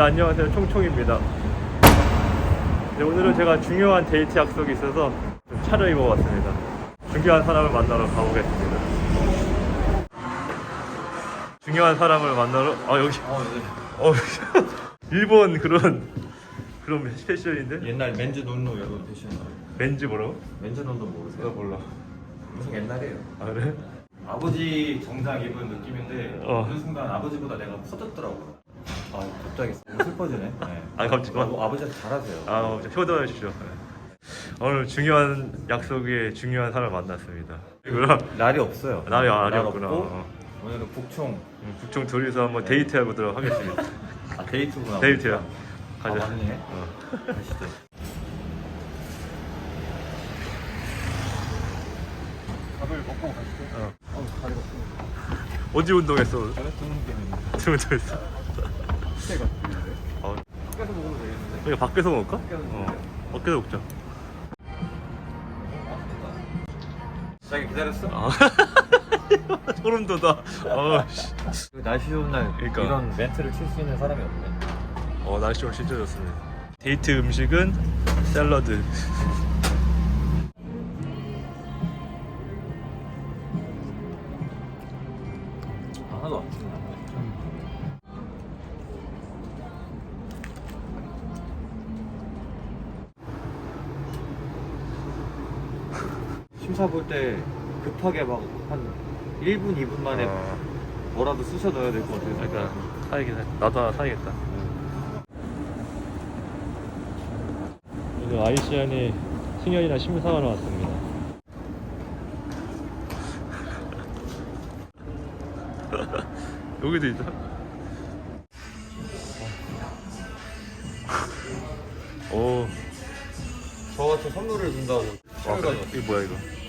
네, 안녕하세요. 총총입니다. 네, 오늘은 제가 중요한 데이트 약속이 있어서 좀 차려 입어 왔습니다. 중요한 사람을 만나러 가보겠습니다. 중요한 사람을 만나러 아 여기 어 일본 그런 그런 패션인데 옛날 맨즈 논노 이런 패션 렌즈 뭐라고? 맨즈 논노 모르세요? 나 몰라. 엄청 옛날이에요 아 그래? 아버지 정장 입은 느낌인데 어. 어느 순간 아버지보다 내가 커졌더라고요 아 갑자기 너무 슬퍼지네 네. 아, 갑자기? 아, 아버지한테 잘하세요 아 효도해 주시죠. 오늘 중요한 약속에 중요한 사람을 만났습니다. 날이 없어요 날이 날 아니었구나. 없고, 어. 오늘은 북총 음, 북총 둘이서 한번 데이트해 보도록 하겠습니다. 아 데이트구나 데이트야. 아 가자. 맞네 어. 가시죠 밥을 먹고 가시죠 어. 어 다리가 어디 운동했어? 오늘? 어디 운동했어? 있는데 어, 밖에서 먹어도 되겠는데 그냥 밖에서 먹을까? 어. 밖에서 먹자. 자기 기다렸어? 아. 소름 돋아. 어, 씨. 그 날씨 좋은 날 그러니까. 이런 멘트를 칠 수 있는 사람이 없네. 어, 날씨 진짜 좋습니다. 데이트 음식은 샐러드. 심사 볼 때 급하게 막 한 1분, 2분 만에 어, 뭐라도 쑤셔 넣어야 될 것 같아요. 그러니까 사야겠다. 나도 하나 사야겠다. 오늘 아이시안이 승현이랑 심사하러 왔습니다. 여기도 있다. 오, 저한테 선물을 준다고 아. 이게 뭐야 이거?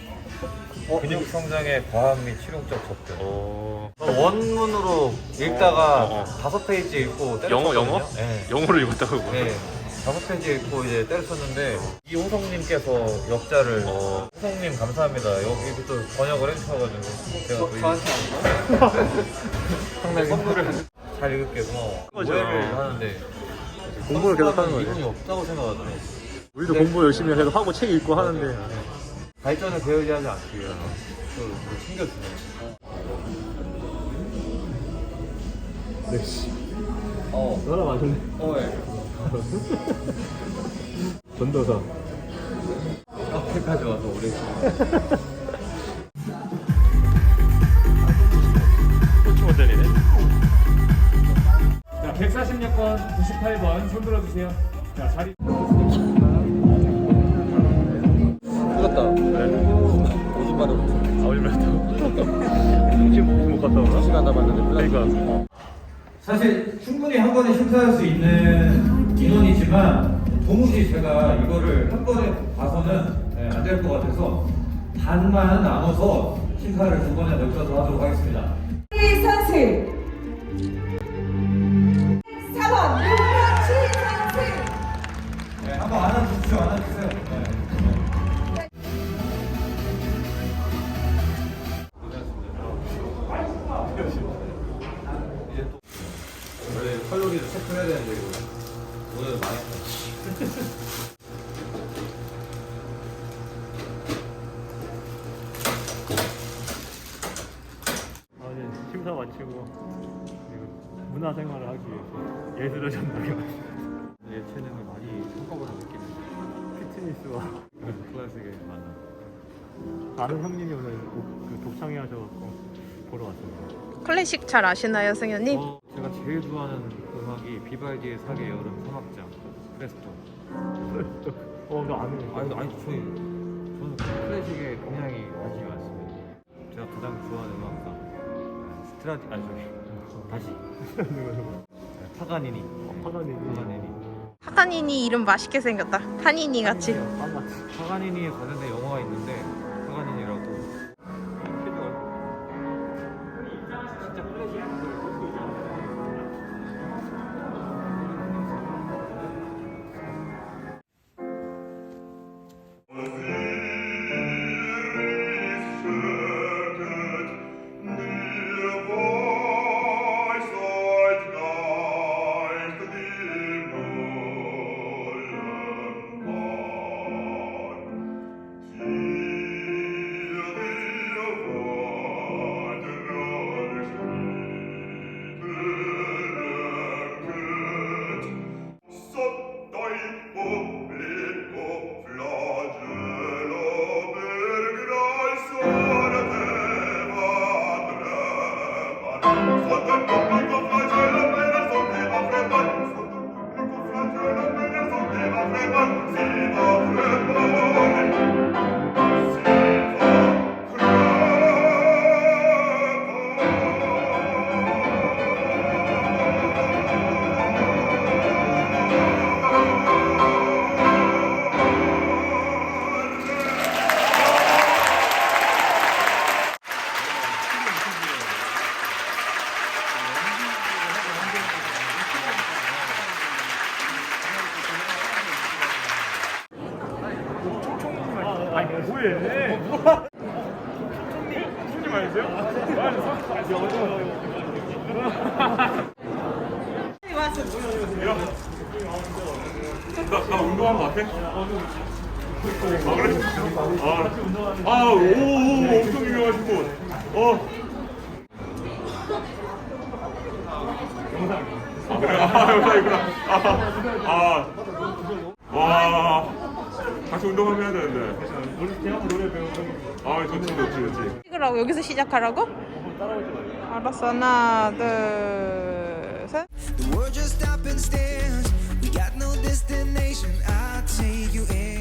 근육 성장의 과학 및 실용적 접근. 어, 원문으로 읽다가 어, 어, 어. 다섯 페이지 읽고 영어 때렸거든요. 영어? 네. 영어를 읽었다고? 네. 다섯 페이지 읽고 이제 때렸었는데 이호성님께서 역자를 어. 호성님 감사합니다. 여기 또 번역을 해주셔가지고 제가 또 상당히 선물을 잘 읽을게 고마워. 오해를 하는데 공부를 계속 하는 거지. 이분이 없다고 생각하더라고. 우리도 공부 열심히 해서 하고 책 읽고 하는데 발전을 배우지하지 않기 위해서 또, 또 챙겨주네. 네 씨. 어. 너랑 맞을래? 어, 예. 전도사 앞에까지 와서 오래. 코치 모델이네 자, 146번, 98번 손 들어주세요. 자, 자리. 죽었다. 오줌 마려. 아 오줌 지금 못 갔다 오나? 시간 남았는데. 그러니까 사실 충분히 한 번에 심사할 수 있는 인원이지만 도무지 제가 이거를 한 번에 봐서는 네, 안될 것 같아서 반만 나눠서 심사를 두 번에 넓혀서 하도록 하겠습니다. 지금 문화생활을 하기 위해서 예술을 전당해 내 예체능을 많이 한꺼번에 느끼는 피트니스와 클래식에 만나. 아는 형님이 오늘 오- 그 독창회 하셔갖고 보러 왔습니다 클래식 잘 아시나요, 승현님? 어, 제가 제일 좋아하는 음악이 비발디의 사계 여름 사막장 크레스토. 어, 너 아는 아니 아니 저희 저는 클래식에 굉장히 관심이 많습니다. 제가 가장 좋아하는 음악가 스 트라디 아니 저기 다시 네, 파가니니 파가니니 파가니니 파가니니 이름 맛있게 생겼다. 파니니 같이. 파가니니 파가니니에 관련된 영화가 있는데 Anzi, dovremmo 뭐해? 손님 아니세요? 아니 손님 나, 나 운동한 거 같아? 아, 그래? 아, 아, 오, 오, 엄청 유명하신 분. 어. 아, 그래? 아, 영상이구나. 아, 아. 와. 같이 운동하면 해야 되는데. 노래 배우는 아, 좋지, 좋지, 좋지. 찍으라고 여기서 시작하라고? 알았어 하나 둘 셋. The world just stop and stares. We got no destination. I'll take you anywhere.